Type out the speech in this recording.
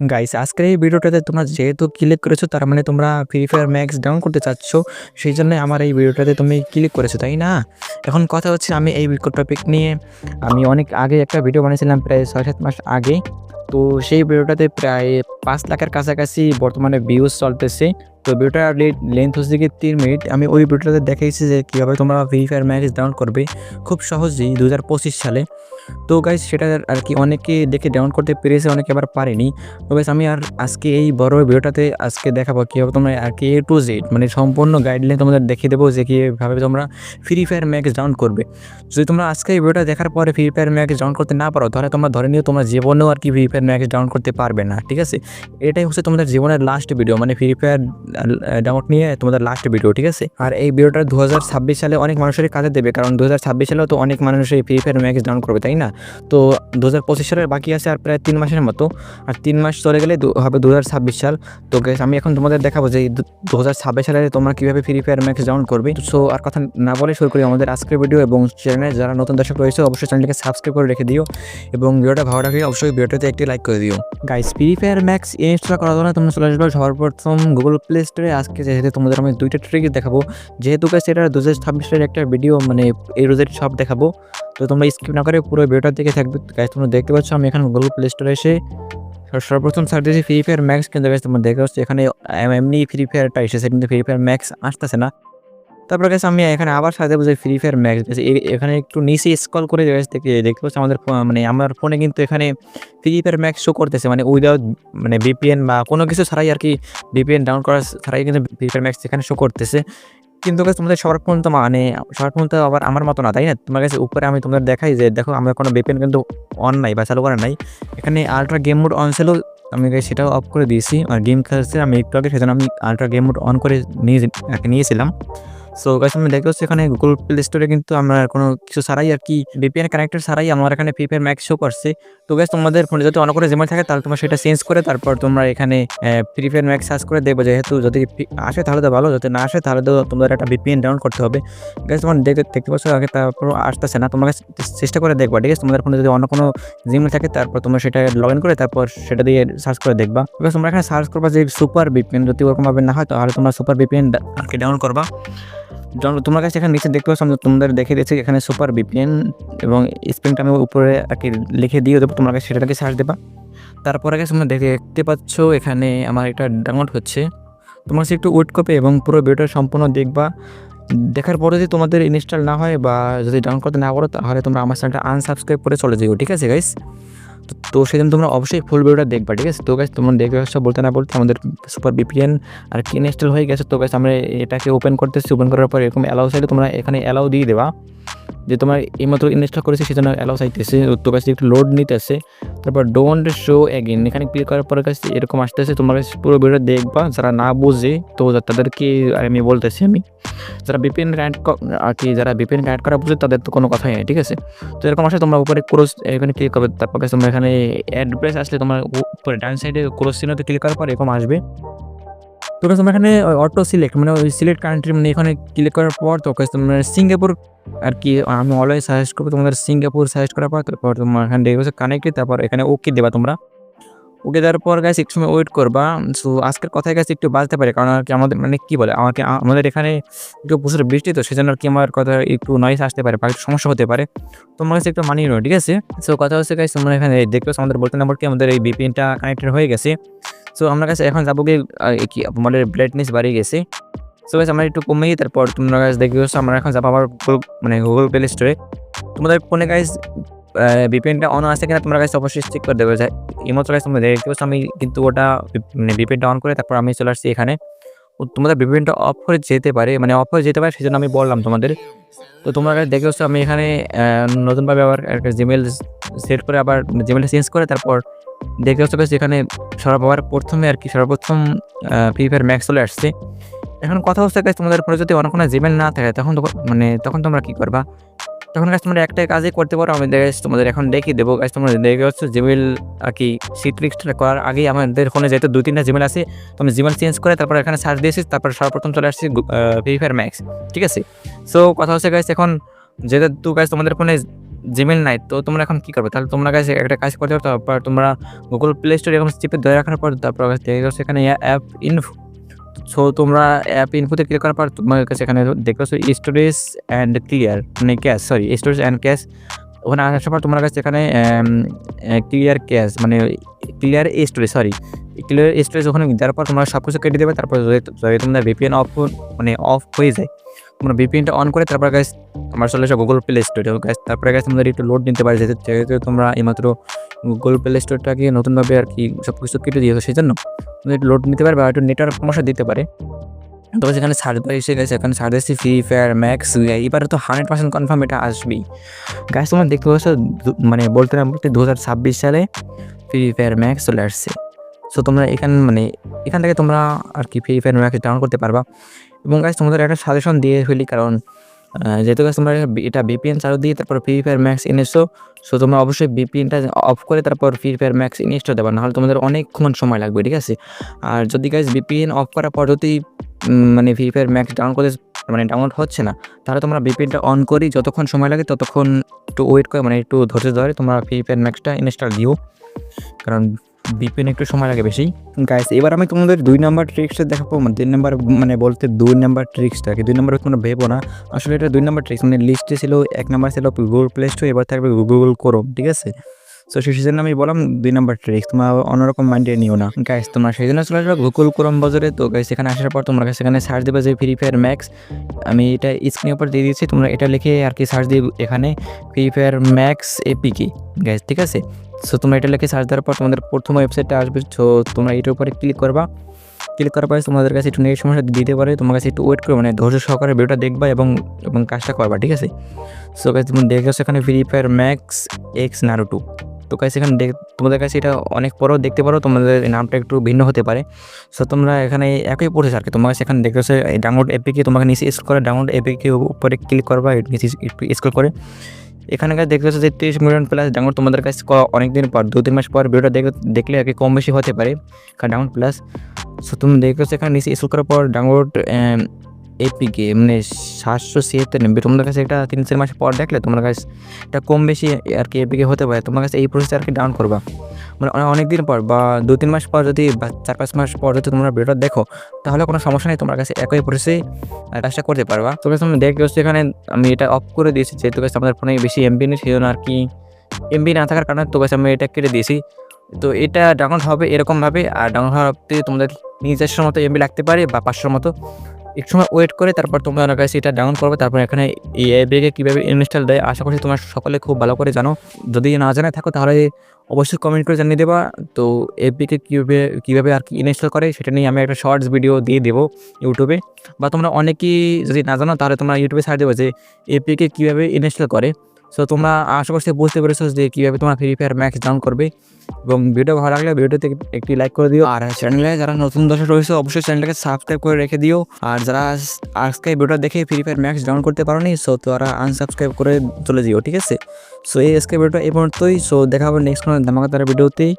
Guys আজকের এই ভিডিওটাতে তোমরা যেহেতু ক্লিক করেছ, তার মানে তোমরা ফ্রি ফায়ার ম্যাক্স ডাউন করতে চাচ্ছ, সেই জন্য আমার এই ভিডিওটাতে তুমি ক্লিক করেছ, তাই না? এখন কথা হচ্ছে আমি এই টপিক নিয়ে, আমি অনেক আগে একটা ভিডিও বানিয়েছিলাম প্রায় ছয় সাত মাস আগে। তো সেই ভিডিওটাতে প্রায় পাঁচ লাখের কাছাকাছি বর্তমানে ভিউজ চলতেছে। তো ভিডিওটার লেন্থ হচ্ছে কি তিন মিনিট আমি ওই ভিডিওটাতে দেখাইছি যে কীভাবে তোমরা ফ্রি ফায়ার ম্যাক্স ডাউন করবে। খুব সহজেই দু হাজার পঁচিশ সালে। তো গাইজ সেটা আর কি অনেকে দেখে ডাউন করতে পেরেছে, অনেকে আবার পারেনি। তো গাইজ আমি আর আজকে এই বড় ভিডিওটাতে আজকে দেখাবো কীভাবে তোমরা আর কি এ টু জেড মানে সম্পূর্ণ গাইডলাইন তোমাদের দেখিয়ে দেবো যে কীভাবে তোমরা ফ্রি ফায়ার ম্যাক্স ডাউন করবে। যদি তোমরা আজকে এই ভিডিওটা দেখার পরে ফ্রি ফায়ার ম্যাক্স ডাউন করতে না পারো, তাহলে তোমরা ধরে নিও তোমরা জীবনেও আর কি ফ্রি ফায়ার ম্যাক্স ডাউন করতে পারবে না, ঠিক আছে? এটাই হচ্ছে তোমাদের জীবনের লাস্ট ভিডিও মানে ফ্রি ফায়ার ডাউনলোড নিয়ে তোমাদের লাস্ট ভিডিও ঠিক আছে? আর এই ভিডিওটা দু হাজার ছাব্বিশ সালে অনেক মানুষের কাজে দেবে, কারণ দু সালেও তো অনেক মানুষ এই ফ্রি ফায়ার ম্যাক্স ডাউন করবে, তাই না। তো দু হাজার পঁচিশ সালের বাকি আছে আর প্রায় তিন মাসের মতো। আর তিন মাস চলে গেলে হবে দু হাজার ছাব্বিশ সাল। তো guys, আমি এখন তোমাদের দেখাবো যে দু হাজার ছাব্বিশ সালে তোমরা কীভাবে ফ্রি ফায়ার ম্যাক্স ডাউন করবে। সো আর কথা না বলে শুরু করি আমাদের আজকের ভিডিও এবং চ্যানেলে যারা নতুন দর্শক রয়েছে অবশ্যই চ্যানেলকে সাবস্ক্রাইব করে রেখে দিও। এবং ভিডিওটা ভালো লাগলে অবশ্যই ভিডিওটাতে একটি লাইক করে দিও। Guys free fire max install করার জন্য তোমরা চলে আসবে সর্বপ্রথম গুগল প্লে স্টোরে আজকে যেহেতু তোমাদের আমি দুইটা ট্রিক দেখাবো। যেহেতু গাইস এটা দু হাজার একটা ভিডিও মানে এই রোজের সব দেখাবো। তো তোমরা স্কিপ না করে পুরো ভিডিওটা দিকে থাকবে। গাইস তোমরা দেখতে পাচ্ছ, আমি এখানে গুগল প্লে স্টোরে এসে সর্বপ্রথম সার্চ দিয়েছি ফ্রি ফায়ার ম্যাক্স কিন্তু গাইস তোমরা দেখতে পাচ্ছ, এখানে এম- এমনি ফ্রি ফায়ারটা এসেছে, কিন্তু ফ্রি ফায়ার ম্যাক্স আসতেছে না। তারপর গেছে আমি এখানে আবার সাথে যে ফ্রি ফায়ার ম্যাক্স গেছে এখানে একটু নিচে স্কল করে গেছে দেখতে দেখতে পাচ্ছি আমাদের মানে আমার ফোনে কিন্তু এখানে ফ্রি ফায়ার ম্যাক্স শো করতেছে মানে উইদাউট মানে বিপিএন বা কোনো কিছু ছাড়াই আর কি বিপিএন ডাউন করা ছাড়াই কিন্তু ফ্রি ফায়ার ম্যাক্স এখানে শো করতেছে। কিন্তু তোমাদের সবার ফোন তো মানে সবার ফোন তো আবার আমার মতো না, তাই না? তোমার কাছে উপরে আমি তোমাদের দেখাই যে, দেখো, আমরা কোনো বেপেন কিন্তু অন নাই বা চালু করা নাই। এখানে আলট্রা গেম মোড অন ছিল, আমি সেটাও অফ করে দিয়েছি। আর গেম খেলছে আমি একটু আগে সেজন্য আমি আলট্রা গেম মোড অন করে নিয়ে, নিয়েছিলাম। সো গাছ আমি দেখতে পাচ্ছি এখানে গুগল প্লে স্টোরে কিন্তু আমরা কোনো কিছু ছাড়াই আর কি বিপিএন কানেক্টর ছাড়াই আমার এখানে ফ্রি ফায়ার ম্যাক্স শো করছে। তো গাছ তোমাদের ফোনে যদি অন্য কোনো জিমেল থাকে, তাহলে তোমরা সেটা চেঞ্জ করে তারপর তোমরা এখানে ফ্রি ফায়ার ম্যাক্স সার্চ করে দেখব। যেহেতু যদি আসে তাহলে তো ভালো, যদি না আসে তাহলে তো তোমাদের একটা বিপিএন ডাউন করতে হবে। গাছ তোমার দেখতে দেখতে পাচ্ছ আগে তারপর আসতেছে না তোমাকে চেষ্টা করে দেখবা, ঠিক আছে? তোমাদের ফোনে যদি অন্য কোনো জিমেল থাকে, তারপর তোমরা সেটা লগ ইন করে তারপর সেটা দিয়ে সার্চ করে দেখবা। তোমরা এখানে সার্চ করবা যে সুপার বিপিএন যদি ওরকমভাবে না হয়, তাহলে তোমরা সুপার বিপিএন আর কি ডাউন করবা। তোমার কাছে এখানে নিচে দেখতে পাচ্ছ তোমাদের দেখে দিয়েছি এখানে সুপার বিপিএন এবং স্প্রিংটা আমি উপরে আর কি লিখে দিয়ে দেবো তোমার কাছে সেটাকে সার্চ দেবা। তারপরে কাছে তোমরা দেখে দেখতে পাচ্ছ, এখানে আমার এটা ডাউনলোড হচ্ছে। তোমার একটু ওয়েট করবে এবং পুরো ভিডিওটা সম্পূর্ণ দেখবা। দেখার পরে যদি তোমাদের ইনস্টল না হয় বা যদি ডাউনলোড করতে না পারো, তাহলে তোমরা আমার চ্যানেলটা আনসাবস্ক্রাইব করে চলে যাও, ঠিক আছে গাইস তো সেদিন তোমরা অবশ্যই ফুল ভিডিওটা দেখবা, ঠিক আছে? তো গাছ তোমরা দেখবে সব বলতে না বলতে আমাদের সুপার বিপিএন আর কি ইনস্টল হয়ে গেছে। তো গাছ আমরা এটাকে ওপেন করতেছি। ওপেন করার পর এরকম অ্যালাউ চাইলে তোমরা এখানে অ্যালাউ দিয়ে দেবা। যে তোমার এইমাত্র ইনস্টল করেছি সেজন্য অ্যালাউ চাইতেছে। তো কাছে একটু লোড নিতেছে। তারপর ডোন্ট শো এগেন এখানে ক্লিক করার পরে কাছে এরকম আসতেছে। তোমার কাছে পুরো ভিডিও দেখবা। যারা না বুঝে, তো তাদেরকে আমি বলতেছি আমি। যারা বিপিএন কানেক্ট আর কি যারা বিপিএন কানেক্ট করা বুঝে, তাদের তো কোনো কথাই নেই, ঠিক আছে? তো এরকম আসলে তোমরা উপরে ক্রোস এখানে ক্লিক করবে। তারপর কাছে তোমরা এখানে অ্যাড্রেস আসলে তোমার উপরে ডান সাইডে ক্রোস চিহ্নতে ক্লিক করার পর এরকম আসবে। তো তোমরা এখানে অটো সিলেক্ট মানে ওই সিলেক্ট কান্ট্রি মানে এখানে ক্লিক করার পর তো তোমরা সিঙ্গাপুর আর কি, আমি অলওয়েজ সাজেস্ট করব তোমাদের সিঙ্গাপুর সাজেস্ট করার পর, তারপর তোমার এখানে দেখবে কানেক্টেড তারপর এখানে ওকে দেবা তোমরা। ওকে দেওয়ার পর গাছ একটু সময় ওয়েট করবা। সো আজকের কথায় গাছ একটু বাজতে পারে, কারণ আর কি আমাদের মানে কী বলে, আমাকে আমাদের এখানে একটু প্রচুর বৃষ্টি, তো সেজন্য আর কি আমার কথা একটু নয়েস আসতে পারে, বা একটু সমস্যা হতে পারে। তোমার কাছে একটু মানিয়ে নিও, ঠিক আছে? সো কথা হচ্ছে গাছ তোমরা এখানে পাচ্ছ আমাদের বলতে না বলতে আমাদের এই বিপিএনটা কানেক্টেড হয়ে গেছে। সো আমরা কাছে এখন যাব গিয়ে কি, আমাদের ব্রাইটনেস বাড়িয়ে গেছে। সো গাছ আমরা একটু কমিয়ে তারপর তোমরা গাছ দেখতে পাচ্ছ আমরা এখন যাব আবার মানে গুগল প্লে স্টোরে তোমাদের ফোনে গাইজ বিপিএনটা অন আছে কিনা তোমরা কাছে অবশ্যই চেক করে দেবে। যে এইমাত্র গাছ তোমরা দেখতে পাচ্ছ, আমি কিন্তু ওটা মানে বিপিএনটা অন করে তারপর আমি চলে আসছি এখানে। তোমাদের বিপিএনটা অফ করে যেতে পারে মানে অফ করে যেতে পারে, সেজন্য আমি বললাম তোমাদের। তো তোমরা কাছে দেখতে পাচ্ছ আমি এখানে নতুনভাবে আবার একটা জিমেল সেট করে আবার জিমেলটা চেঞ্জ করে তারপর দেখতে পাচ্ছ এখানে সর্ববার প্রথমে আর কি সর্বপ্রথম ফ্রি ফায়ার ম্যাক্স চলে আসছে। এখন কথা হচ্ছে guys, তোমাদের ফোনে যদি অন্য কোনো জিমেল না থাকে তখন মানে তখন তোমরা কী করবা? তখন গাছ তোমরা একটাই কাজই করতে পারো আমি guys তোমাদের এখন দেখিয়ে দেবো। গাছ তোমরা দেখে হচ্ছে জিমেল আর কি সিট লিস্টটা করার আগেই আমাদের ফোনে যেহেতু দু তিনটা জিমেল আছে তো আমি জিমেল চেঞ্জ করে তারপর এখানে সার্চ দিয়েছি তারপর সর্বপ্রথম চলে আসছি ফ্রি ফায়ার ম্যাক্স ঠিক আছে? সো কথা হচ্ছে গাছ এখন যেহেতু গাছ তোমাদের ফোনে জিমেল নাই, তো তোমরা এখন কী করবে? তাহলে তোমরা কাছে একটা কাজ করতে পারো, তারপর তোমরা গুগল প্লে স্টোর এরকম চিপে ধরে রাখার পর তারপর এখানে অ্যাপ ইনফো সো তোমরা অ্যাপ ইনফোতে ক্লিক করার পর তোমার কাছে এখানে দেখতে পাচ্ছ স্টোরেজ অ্যান্ড ক্লিয়ার মানে cache sorry storage and cache ওখানে আসার পর তোমার কাছে এখানে ক্লিয়ার ক্যাশ মানে clear storage sorry clear storage ওখানে দেওয়ার পর তোমরা সব কিছু কেটে দেবে, তারপর যদি তোমাদের ভিপিএন অফ মানে অফ হয়ে যায় তোমরা ভিপিএনটা অন করে তারপর গাছ তোমার চলে আসো গুগল প্লে স্টোরে গাছ তারপরে গাছ তোমাদের একটু লোড নিতে পারে, যেহেতু তোমরা এইমাত্র গুগল প্লে স্টোরটাকে নতুনভাবে আর কি সব কিছু কেটে দিয়েছ সেই জন্য একটু লোড নিতে পারে বা একটু নেটওয়ার্ক সমস্যা দিতে পারে। তবে সেখানে সার্চ বার এসে গেছে এখানে সার্চ দিচ্ছি ফ্রি ফায়ার ম্যাক্স এবারে তো হান্ড্রেড পার্সেন্ট কনফার্ম এটা আসবেই। গাছ তোমার দেখতে পাচ্ছ মানে বলতে না বলতে দু হাজার ছাব্বিশ সালে ফ্রি ফায়ার ম্যাক্স চলে আসছে। সো তোমরা এখান মানে এখান থেকে তোমরা আর কি ফ্রি ফায়ার ম্যাক্স ডাউনলোড করতে পারবা। এবং গাছ তোমাদের একটা সাজেশন দিয়ে ফেলি, কারণ যেহেতু গাছ তোমরা এটা বিপিএন চালু দিয়ে তারপর ফ্রি ফায়ার ম্যাক্স এনেছো সো তোমরা অবশ্যই বিপিএনটা অফ করে তারপর ফ্রি ফায়ার ম্যাক্স ইনস্টল দেবা, নাহলে তোমাদের অনেকক্ষণ সময় লাগবে, ঠিক আছে? আর যদি গাছ বিপিএন অফ করার পর যদি মানে ফ্রি ফায়ার ম্যাক্স ডাউন করে মানে ডাউনলোড হচ্ছে না, তাহলে তোমরা বিপিএনটা অন করি যতক্ষণ সময় লাগে ততক্ষণ একটু ওয়েট করে মানে একটু ধৈর্য ধরে তোমরা ফ্রি ফায়ার ম্যাক্সটা ইনস্টল দিও। কারণ বিপিএন একটু সময় লাগে বেশি। গাইস এবার আমি তোমাদের দুই নাম্বার ট্রিক্সটা দেখাবো। মানে তিন নাম্বার মানে বলতে দুই নাম্বার ট্রিক্সটাকে দুই নাম্বার তোমরা ভেবো না। আসলে এটা দুই নাম্বার ট্রিক্স মানে লিস্টে ছিল, এক নাম্বার ছিল গুগল প্লে স্টোর এবার থাকবে গুগল ক্রোম ঠিক আছে? সো সেই জন্য আমি বললাম দুই নাম্বার ট্রিক্স তোমরা অন্যরকম মাইন্ডে নিও না। গাইস তোমরা সেই জন্য চলে আসবে গুগল ক্রোম বাজারে তো গাইস এখানে আসার পর তোমরা সেখানে সার্চ দেবে যে ফ্রি ফায়ার ম্যাক্স আমি এটা স্ক্রিনের উপর দিয়ে দিয়েছি তোমরা এটা লিখে আর কি সার্চ দিয়ে এখানে free fire max APK guys ঠিক আছে? সো তোমরা এটা লিখে সার্চ দেওয়ার পর তোমাদের প্রথম ওয়েবসাইটটা আসবে। সো তোমরা এটার উপরে ক্লিক করবা। ক্লিক করার পরে তোমাদের কাছে একটু নেট সমস্যা দিতে পারে। তোমার কাছে একটু ওয়েট করবে মানে ধৈর্য সহকারে ভিডিওটা দেখবা এবং এবং কাজটা করবা, ঠিক আছে? সো গাইস তুমি দেখে সেখানে free fire max X Naruto two তো গাইস এখানে দেখ, তোমাদের কাছে এটা অনেক পরেও দেখতে পারো। তোমাদের নামটা একটু ভিন্ন হতে পারে। সো তোমরা এখানে একই পড়েছে আর কি তোমার কাছে এখানে দেখতেছে ডাউনলোড এপিকে তোমাকে নিচে স্ক্রল করে ডাউনলোড এপিকে উপরে ক্লিক করবা নিচে স্ক্রল করে। এখানে দেখতে পাচ্ছ যে তিরিশ মিলিয়ন প্লাস ডাউনলোড তোমাদের কাছে অনেক দিন পর দু তিন মাস পর ভিডিওটা দেখ দেখলে আর কি কম বেশি হতে পারে, কারণ ডাউনলোড প্লাস সো তুমি দেখতেছো এখানে নিচে ইস্যু করার পর ডাউনলোড এপিকে মানে সাতশো ছিয়াত্তর নেবে তোমাদের কাছে এটা তিন চার মাস পর দেখলে তোমার কাছে এটা কম বেশি আর কি এপিকে হতে পারে। তোমার কাছে এই প্রসেসটা আর কি ডাউন করবা। মানে অনেক দিন পর বা দু তিন মাস পর যদি বা চার পাঁচ মাস পর যদি তোমরা ভিডিওটা দেখো, তাহলে কোনো সমস্যা নেই, তোমার কাছে একই প্রসেসে কাজটা করতে পারবা। তো গাছ তুমি দেখতে পাচ্ছ এখানে আমি এটা অফ করে দিয়েছি, যেহেতু গাছ আমাদের ফোনে বেশি এমবি নেই সেই জন্য আর কি এমবি না থাকার কারণে তো গাছ আমি এটা কেটে দিয়েছি। তো এটা ডাউনলোড হবে এরকমভাবে, আর ডাউনলোড হওয়াতে তোমাদের নিজস্ব মতো এমবি লাগতে পারে বা পাঁচশোর মতো। একটু সময় ওয়েট করে, তারপর তোমরা ওনার কাছে এটা ডাউন করবে, তারপর এখানে এই অ্যাপটিকে কীভাবে ইনস্টল দেয়, আশা করছি তোমরা সকলে খুব ভালো করে জানো। যদি না জানা থাকো তাহলে অবশ্যই কমেন্ট করে জানিয়ে দেবা। তো এপিকে কীভাবে কীভাবে আর কি ইনস্টল করে সেটা নিয়ে আমি একটা শর্টস ভিডিও দিয়ে দেবো ইউটিউবে বা তোমরা অনেকেই যদি না জানো তাহলে তোমরা ইউটিউবে সার্চ দেবো যে এপিকে কীভাবে ইনস্টল করে। সো তোমরা আশা করছি বুঝতে পেরেছ যে কীভাবে তোমরা ফ্রি ফায়ার ম্যাক্স ডাউন করবে। এবং ভিডিও ভালো লাগলে ভিডিওতে একটি লাইক করে দিও। আর চ্যানেলে যারা নতুন দর্শক রয়েছে, অবশ্যই চ্যানেলটাকে সাবস্ক্রাইব করে রেখে দিও। আর যারা আজকে ভিডিও দেখে ফ্রি ফায়ার ম্যাক্স ডাউন করতে পারো সো তারা আনসাবস্ক্রাইব করে চলে দিও ঠিক আছে? সো এই আজকে ভিডিওটা এই পর্যন্তই। সো দেখা হবে নেক্সট কোনো ধামাকাতার ভিডিওতেই